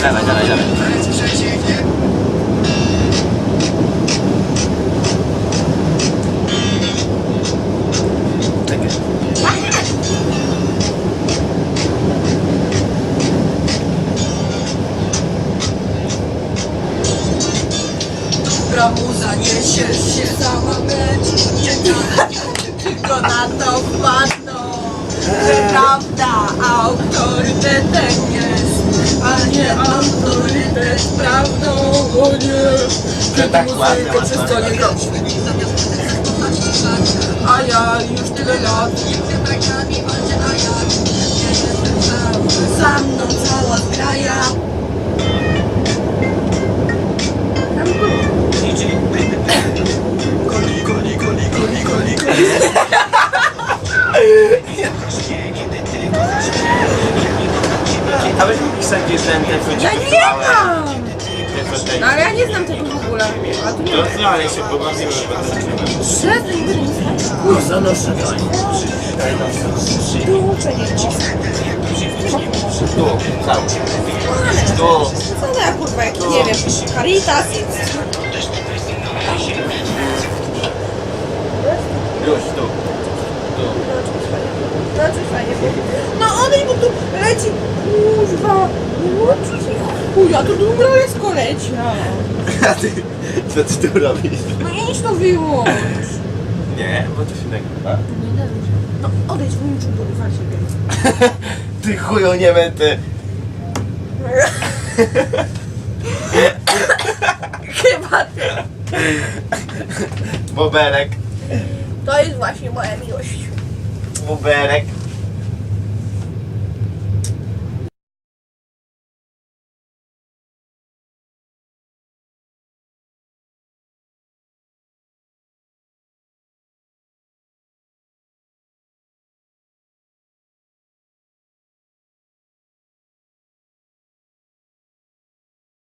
Dawaj, dawaj, dawaj. Czekaj. Dobra muza, niesiesz się sama być Tylko na to wpadną Że prawda autorytetem jest A nie autorytet prawdą O nie Że tak ładnie, przez ładnie. to nie A ja już tyle lat A mi pisać, że ten ten Ja nie mam! No ale ja nie znam tego w ogóle. A tu nie ma. No ale się pobawimy. Przestań, będę nie znać. No zanoszę to. Tu przecież. Tu, cały. Tu. Co za kurwa, jak nie wiem. Caritas jest. Już. Tu. Znaczy fajnie, bo... No odejdź, bo tu leci kurwa. No ci chuja, to długo kolecia. A ty, co ty tu robisz? No idź to wyłącz. Nie, bo to się nagrywa. No odejdź, wyłącz kurwa siebie. Ty chuju nie ty. Chyba ty. Boberek. To jest właśnie moja miłość. Boberek.